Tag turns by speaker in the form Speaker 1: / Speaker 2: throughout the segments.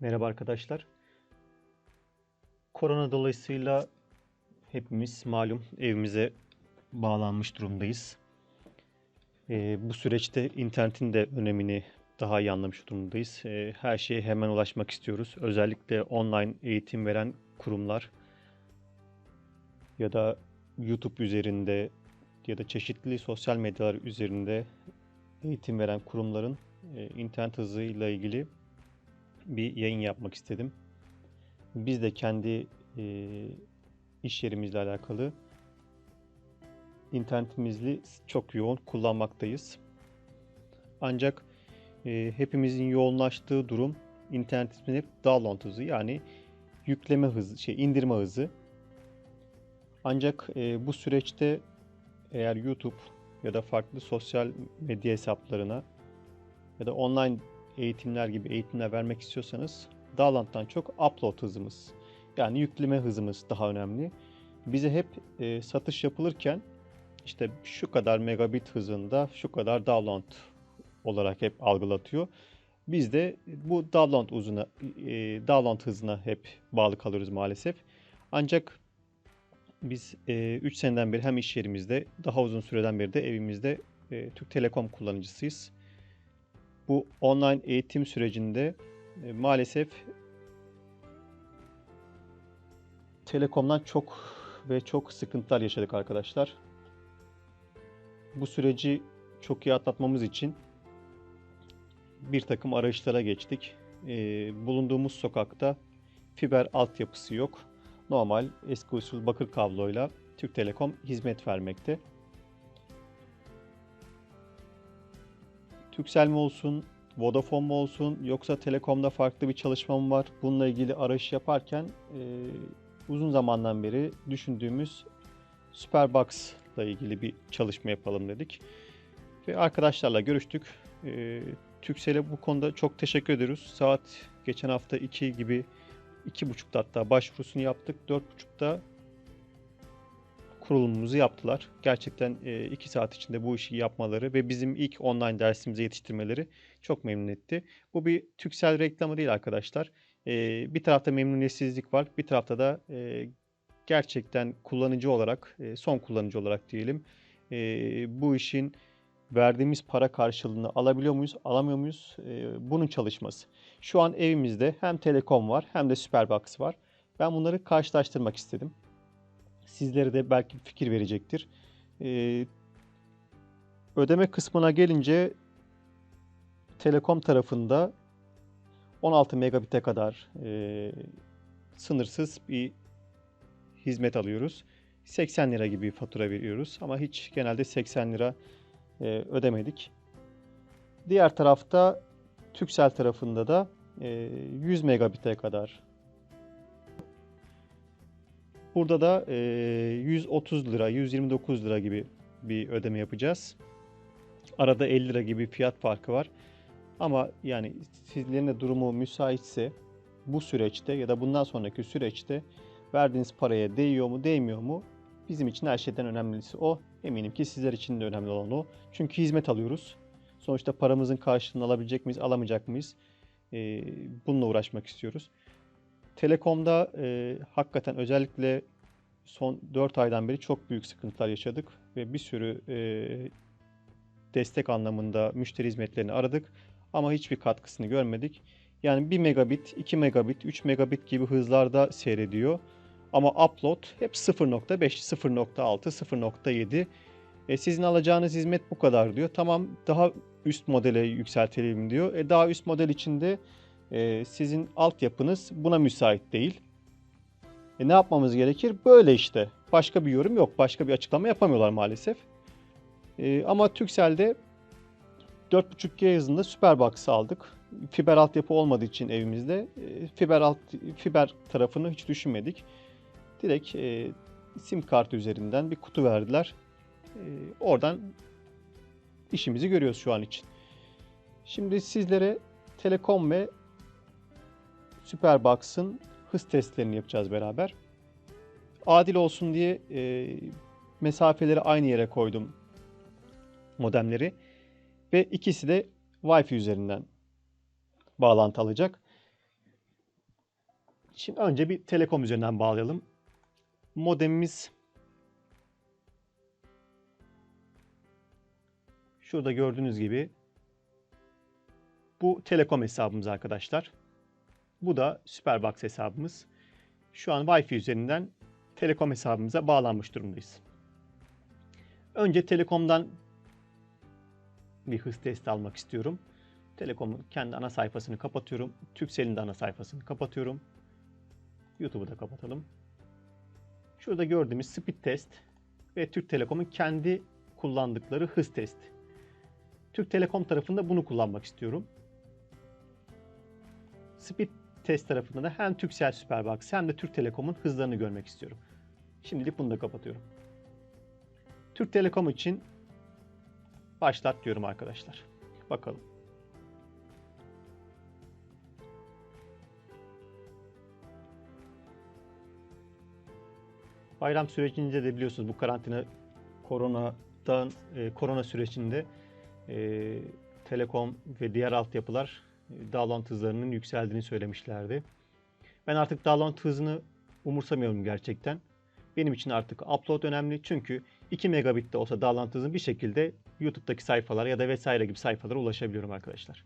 Speaker 1: Merhaba arkadaşlar. Korona dolayısıyla hepimiz malum evimize bağlanmış durumdayız. Ee, bu süreçte internetin de önemini daha iyi anlamış durumdayız. Ee, her şeye hemen ulaşmak istiyoruz. Özellikle online eğitim veren kurumlar ya da YouTube üzerinde ya da çeşitli sosyal medyalar üzerinde eğitim veren kurumların e, internet hızıyla ilgili bir yayın yapmak istedim. Biz de kendi e, iş yerimizle alakalı internetimizi çok yoğun kullanmaktayız. Ancak e, hepimizin yoğunlaştığı durum internetimizin hep download hızı yani yükleme hızı, şey indirme hızı. Ancak e, bu süreçte eğer YouTube ya da farklı sosyal medya hesaplarına ya da online eğitimler gibi eğitimler vermek istiyorsanız download'dan çok upload hızımız yani yükleme hızımız daha önemli. Bize hep e, satış yapılırken işte şu kadar megabit hızında şu kadar download olarak hep algılatıyor. Biz de bu download uzuna, e, download hızına hep bağlı kalıyoruz maalesef. Ancak biz 3 e, seneden beri hem iş yerimizde daha uzun süreden beri de evimizde e, Türk Telekom kullanıcısıyız bu online eğitim sürecinde e, maalesef Telekom'dan çok ve çok sıkıntılar yaşadık arkadaşlar. Bu süreci çok iyi atlatmamız için bir takım arayışlara geçtik. E, bulunduğumuz sokakta fiber altyapısı yok. Normal eski usul bakır kabloyla Türk Telekom hizmet vermekte. Turkcell mi olsun, Vodafone mu olsun yoksa Telekom'da farklı bir çalışma mı var? Bununla ilgili arayış yaparken e, uzun zamandan beri düşündüğümüz Superbox ile ilgili bir çalışma yapalım dedik. Ve arkadaşlarla görüştük. E, Turkcell'e bu konuda çok teşekkür ediyoruz. Saat geçen hafta 2 gibi 2.30'da hatta başvurusunu yaptık. 4.30'da kurulumumuzu yaptılar. Gerçekten 2 saat içinde bu işi yapmaları ve bizim ilk online dersimize yetiştirmeleri çok memnun etti. Bu bir Türksel reklamı değil arkadaşlar. Bir tarafta memnuniyetsizlik var, bir tarafta da gerçekten kullanıcı olarak, son kullanıcı olarak diyelim bu işin verdiğimiz para karşılığını alabiliyor muyuz, alamıyor muyuz? Bunun çalışması. Şu an evimizde hem Telekom var hem de Superbox var. Ben bunları karşılaştırmak istedim sizlere de belki fikir verecektir. Ee, ödeme kısmına gelince Telekom tarafında 16 megabit'e kadar e, sınırsız bir hizmet alıyoruz. 80 lira gibi bir fatura veriyoruz ama hiç genelde 80 lira e, ödemedik. Diğer tarafta Türksel tarafında da e, 100 megabit'e kadar Burada da e, 130 lira, 129 lira gibi bir ödeme yapacağız. Arada 50 lira gibi fiyat farkı var. Ama yani sizlerin de durumu müsaitse bu süreçte ya da bundan sonraki süreçte verdiğiniz paraya değiyor mu değmiyor mu bizim için her şeyden önemlisi o. Eminim ki sizler için de önemli olan o. Çünkü hizmet alıyoruz. Sonuçta paramızın karşılığını alabilecek miyiz, alamayacak mıyız? Ee, bununla uğraşmak istiyoruz. Telekom'da e, hakikaten özellikle son 4 aydan beri çok büyük sıkıntılar yaşadık ve bir sürü e, destek anlamında müşteri hizmetlerini aradık ama hiçbir katkısını görmedik. Yani 1 megabit, 2 megabit, 3 megabit gibi hızlarda seyrediyor. Ama upload hep 0.5, 0.6, 0.7. E, sizin alacağınız hizmet bu kadar diyor. Tamam daha üst modele yükseltelim diyor. E, daha üst model içinde e, sizin altyapınız buna müsait değil. E, ne yapmamız gerekir? Böyle işte. Başka bir yorum yok. Başka bir açıklama yapamıyorlar maalesef. E, ama Turkcell'de 4.5G hızında Superbox aldık. Fiber altyapı olmadığı için evimizde e, fiber alt fiber tarafını hiç düşünmedik. Direkt e, sim kartı üzerinden bir kutu verdiler. E, oradan işimizi görüyoruz şu an için. Şimdi sizlere Telekom ve Superbox'ın hız testlerini yapacağız beraber. Adil olsun diye e, mesafeleri aynı yere koydum modemleri. Ve ikisi de Wi-Fi üzerinden bağlantı alacak. Şimdi önce bir telekom üzerinden bağlayalım. Modemimiz şurada gördüğünüz gibi bu telekom hesabımız arkadaşlar. Bu da Superbox hesabımız. Şu an Wi-Fi üzerinden telekom hesabımıza bağlanmış durumdayız. Önce telekomdan bir hız testi almak istiyorum. Telekom'un kendi ana sayfasını kapatıyorum. Turkcell'in de ana sayfasını kapatıyorum. YouTube'u da kapatalım. Şurada gördüğümüz speed test ve Türk Telekom'un kendi kullandıkları hız test. Türk Telekom tarafında bunu kullanmak istiyorum. Speed test tarafında da hem Turkcell Superbox hem de Türk Telekom'un hızlarını görmek istiyorum. Şimdilik bunu da kapatıyorum. Türk Telekom için başlat diyorum arkadaşlar. Bakalım. Bayram sürecinde de biliyorsunuz bu karantina koronadan e, korona sürecinde e, Telekom ve diğer altyapılar download hızlarının yükseldiğini söylemişlerdi. Ben artık download hızını umursamıyorum gerçekten. Benim için artık upload önemli çünkü 2 megabit de olsa download hızım bir şekilde YouTube'daki sayfalar ya da vesaire gibi sayfalara ulaşabiliyorum arkadaşlar.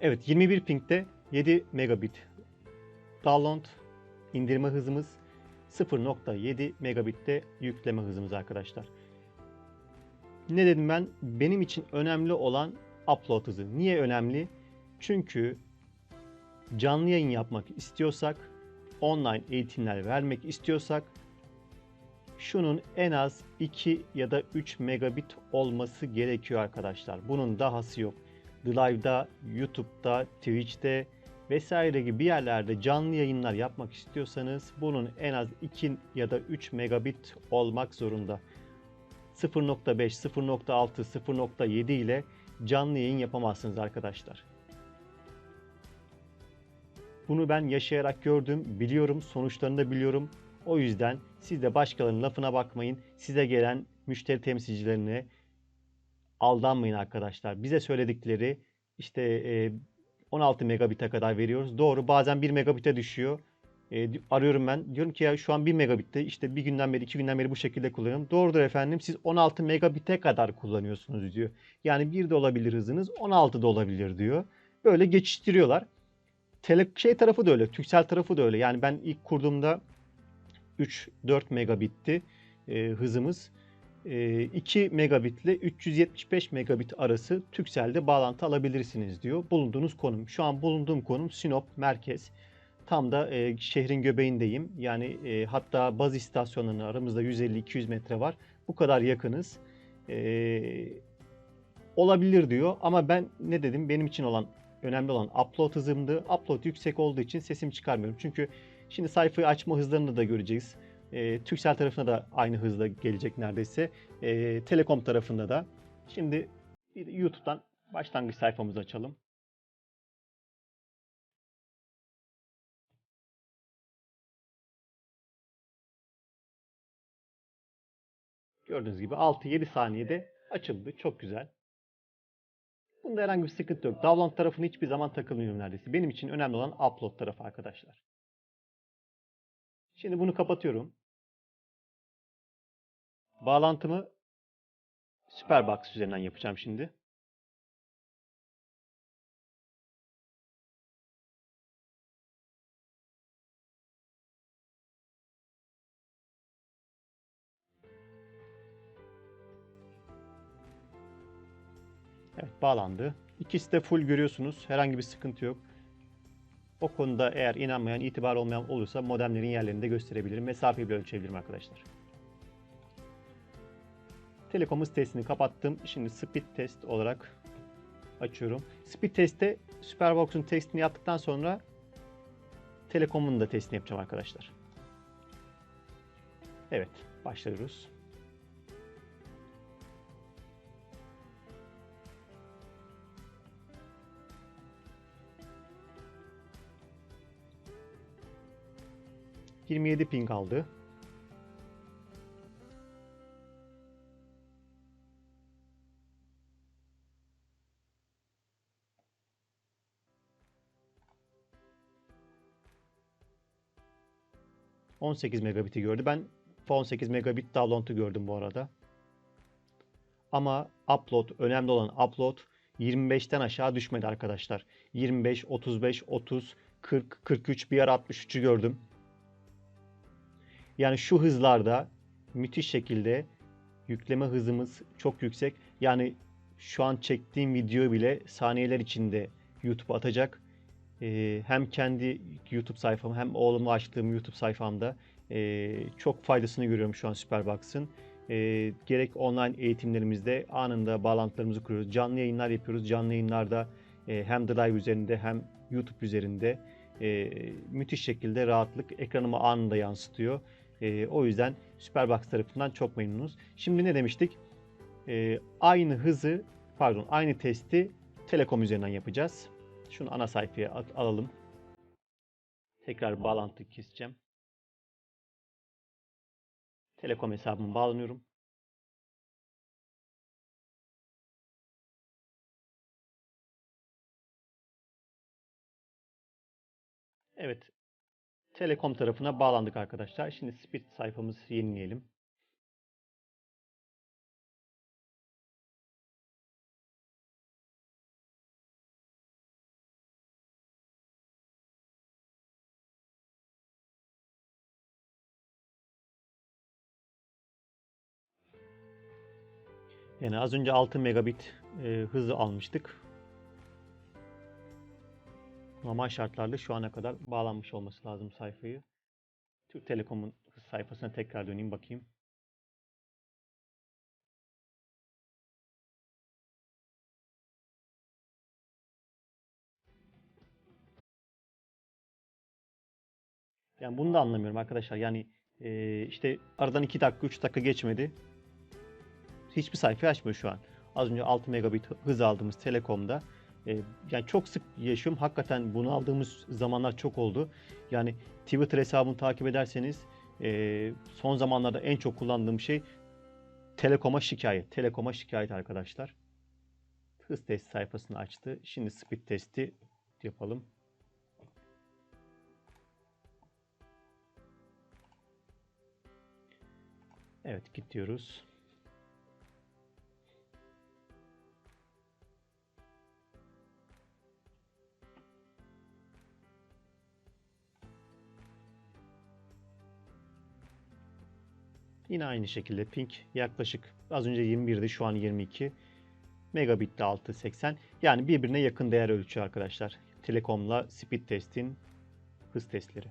Speaker 1: Evet 21 ping'de 7 megabit download indirme hızımız 0.7 megabitte yükleme hızımız arkadaşlar. Ne dedim ben? Benim için önemli olan upload hızı. Niye önemli? Çünkü canlı yayın yapmak istiyorsak, online eğitimler vermek istiyorsak şunun en az 2 ya da 3 megabit olması gerekiyor arkadaşlar. Bunun dahası yok. Live'da, YouTube'da, Twitch'te vesaire gibi yerlerde canlı yayınlar yapmak istiyorsanız bunun en az 2 ya da 3 megabit olmak zorunda. 0.5, 0.6, 0.7 ile canlı yayın yapamazsınız arkadaşlar. Bunu ben yaşayarak gördüm, biliyorum, sonuçlarını da biliyorum. O yüzden siz de başkalarının lafına bakmayın. Size gelen müşteri temsilcilerine aldanmayın arkadaşlar. Bize söyledikleri işte 16 megabit'e kadar veriyoruz. Doğru bazen 1 megabit'e düşüyor. E, arıyorum ben. Diyorum ki ya şu an 1 megabitte işte bir günden beri iki günden beri bu şekilde kullanıyorum. Doğrudur efendim siz 16 megabit'e kadar kullanıyorsunuz diyor. Yani 1 de olabilir hızınız 16 da olabilir diyor. Böyle geçiştiriyorlar. Tele, şey tarafı da öyle. Türksel tarafı da öyle. Yani ben ilk kurduğumda 3-4 megabitti e, hızımız. E, 2 megabit ile 375 megabit arası Türkcell'de bağlantı alabilirsiniz diyor. Bulunduğunuz konum. Şu an bulunduğum konum Sinop merkez. Tam da e, şehrin göbeğindeyim. Yani e, hatta baz istasyonlarının aramızda 150-200 metre var. Bu kadar yakınız. E, olabilir diyor ama ben ne dedim benim için olan önemli olan upload hızımdı. Upload yüksek olduğu için sesimi çıkarmıyorum. Çünkü şimdi sayfayı açma hızlarını da göreceğiz. E, Turkcell tarafına da aynı hızda gelecek neredeyse. E, Telekom tarafında da. Şimdi YouTube'dan başlangıç sayfamızı açalım. Gördüğünüz gibi 6-7 saniyede açıldı. Çok güzel. Bunda herhangi bir sıkıntı yok. Download tarafını hiçbir zaman takılmıyorum neredeyse. Benim için önemli olan upload tarafı arkadaşlar. Şimdi bunu kapatıyorum. Bağlantımı Superbox üzerinden yapacağım şimdi. Evet bağlandı. İkisi de full görüyorsunuz. Herhangi bir sıkıntı yok. O konuda eğer inanmayan, itibar olmayan olursa modemlerin yerlerini de gösterebilirim. Mesafeyi bile ölçebilirim arkadaşlar. Telekomuz testini kapattım. Şimdi speed test olarak açıyorum. Speed testte Superbox'un testini yaptıktan sonra Telekom'un da testini yapacağım arkadaşlar. Evet, başlıyoruz. 27 ping aldı. ...18 megabit'i gördü. Ben 18 megabit download'u gördüm bu arada. Ama upload, önemli olan upload 25'ten aşağı düşmedi arkadaşlar. 25, 35, 30, 40, 43 bir ara 63'ü gördüm. Yani şu hızlarda müthiş şekilde yükleme hızımız çok yüksek. Yani şu an çektiğim video bile saniyeler içinde YouTube atacak. Ee, hem kendi YouTube sayfam hem oğlumu açtığım YouTube sayfamda ee, çok faydasını görüyorum şu an Superbox'ın. Ee, gerek online eğitimlerimizde anında bağlantılarımızı kuruyoruz. Canlı yayınlar yapıyoruz. Canlı yayınlarda e, hem Drive üzerinde hem YouTube üzerinde e, müthiş şekilde rahatlık ekranıma anında yansıtıyor. E, o yüzden Superbox tarafından çok memnunuz. Şimdi ne demiştik? E, aynı hızı, pardon aynı testi Telekom üzerinden yapacağız. Şunu ana sayfaya alalım. Tekrar bağlantı keseceğim. Telekom hesabıma bağlanıyorum. Evet. Telekom tarafına bağlandık arkadaşlar. Şimdi Speed sayfamızı yenileyelim. Yani az önce 6 megabit e, hızı almıştık. Normal şartlarda şu ana kadar bağlanmış olması lazım sayfayı. Türk Telekom'un sayfasına tekrar döneyim bakayım. Yani bunu da anlamıyorum arkadaşlar. Yani e, işte aradan 2 dakika 3 dakika geçmedi. Hiçbir sayfa açmıyor şu an. Az önce 6 megabit hız aldığımız Telekom'da e, yani çok sık yaşıyorum. Hakikaten bunu aldığımız zamanlar çok oldu. Yani Twitter hesabımı takip ederseniz e, son zamanlarda en çok kullandığım şey Telekom'a şikayet. Telekom'a şikayet arkadaşlar. Hız test sayfasını açtı. Şimdi speed testi yapalım. Evet gidiyoruz. Yine aynı şekilde ping yaklaşık az önce 21'di şu an 22. Megabitle 680. Yani birbirine yakın değer ölçüyor arkadaşlar. Telekom'la speed testin hız testleri.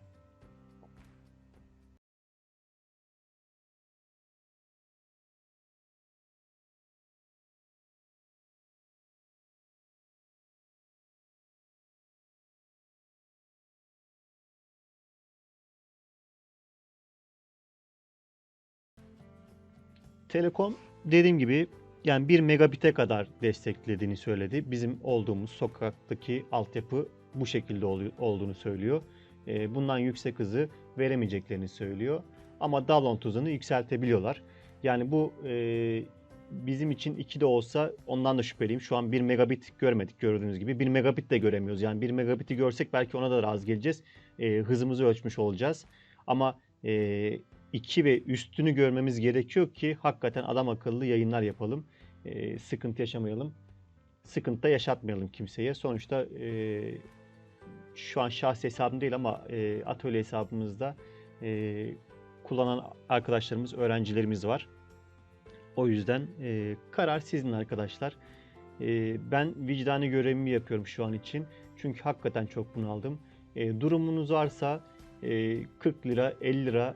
Speaker 1: Telekom dediğim gibi yani 1 megabit'e kadar desteklediğini söyledi. Bizim olduğumuz sokaktaki altyapı bu şekilde ol- olduğunu söylüyor. Ee, bundan yüksek hızı veremeyeceklerini söylüyor. Ama download hızını yükseltebiliyorlar. Yani bu e, bizim için 2 de olsa ondan da şüpheliyim. Şu an 1 megabit görmedik gördüğünüz gibi. 1 megabit de göremiyoruz. Yani 1 megabit'i görsek belki ona da razı geleceğiz. E, hızımızı ölçmüş olacağız. Ama e, 2 ve üstünü görmemiz gerekiyor ki hakikaten adam akıllı yayınlar yapalım. E, sıkıntı yaşamayalım. Sıkıntı da yaşatmayalım kimseye. Sonuçta e, şu an şahsi hesabım değil ama e, atölye hesabımızda e, kullanan arkadaşlarımız, öğrencilerimiz var. O yüzden e, karar sizin arkadaşlar. E, ben vicdani görevimi yapıyorum şu an için. Çünkü hakikaten çok bunaldım. E, durumunuz varsa e, 40 lira, 50 lira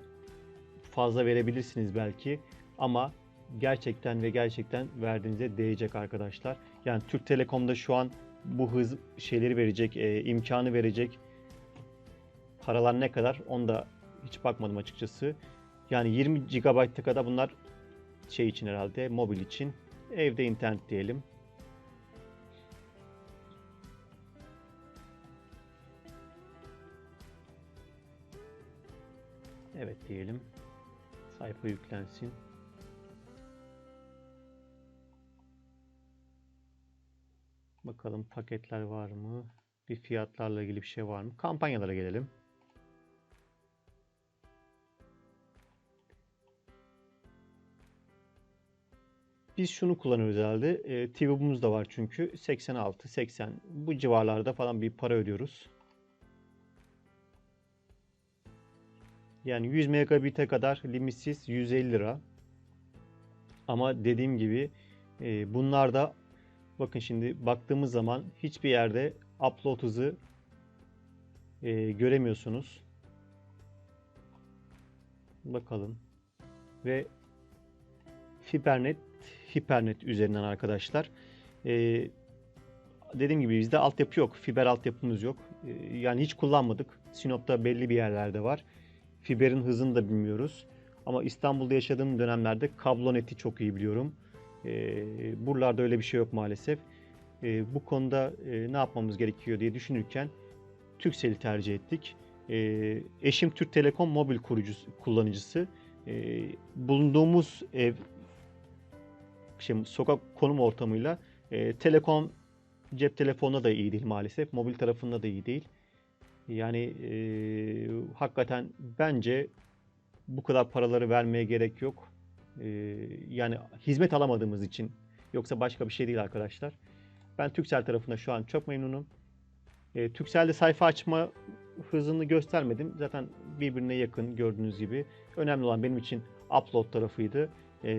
Speaker 1: fazla verebilirsiniz belki ama gerçekten ve gerçekten verdiğinize değecek arkadaşlar. Yani Türk Telekom'da şu an bu hız şeyleri verecek, e, imkanı verecek. Paralar ne kadar onu da hiç bakmadım açıkçası. Yani 20 GB'a kadar bunlar şey için herhalde mobil için. Evde internet diyelim. Evet diyelim sayfa yüklensin. Bakalım paketler var mı? Bir fiyatlarla ilgili bir şey var mı? Kampanyalara gelelim. Biz şunu kullanıyoruz herhalde. E, TV'bumuz da var çünkü. 86, 80 bu civarlarda falan bir para ödüyoruz. Yani 100 megabit'e kadar limitsiz 150 lira. Ama dediğim gibi e, bunlar da bakın şimdi baktığımız zaman hiçbir yerde upload hızı e, göremiyorsunuz. Bakalım. Ve Fibernet Hipernet üzerinden arkadaşlar. E, dediğim gibi bizde altyapı yok. Fiber altyapımız yok. E, yani hiç kullanmadık. Sinop'ta belli bir yerlerde var. Fiberin hızını da bilmiyoruz. Ama İstanbul'da yaşadığım dönemlerde kablo neti çok iyi biliyorum. E, buralarda öyle bir şey yok maalesef. E, bu konuda e, ne yapmamız gerekiyor diye düşünürken Turkcell'i tercih ettik. E, eşim Türk Telekom mobil kurucusu, kullanıcısı. E, bulunduğumuz ev şey, sokak konum ortamıyla e, Telekom cep telefonunda da iyi değil maalesef. Mobil tarafında da iyi değil. Yani e, hakikaten bence bu kadar paraları vermeye gerek yok. E, yani hizmet alamadığımız için yoksa başka bir şey değil arkadaşlar. Ben Turkcell tarafında şu an çok memnunum. E, Turkcell'de sayfa açma hızını göstermedim. Zaten birbirine yakın gördüğünüz gibi. Önemli olan benim için upload tarafıydı. E,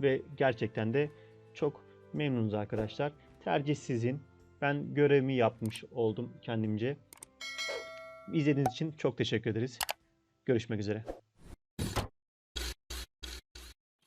Speaker 1: ve gerçekten de çok memnunuz arkadaşlar. Tercih sizin. Ben görevimi yapmış oldum kendimce. İzlediğiniz için çok teşekkür ederiz. Görüşmek üzere.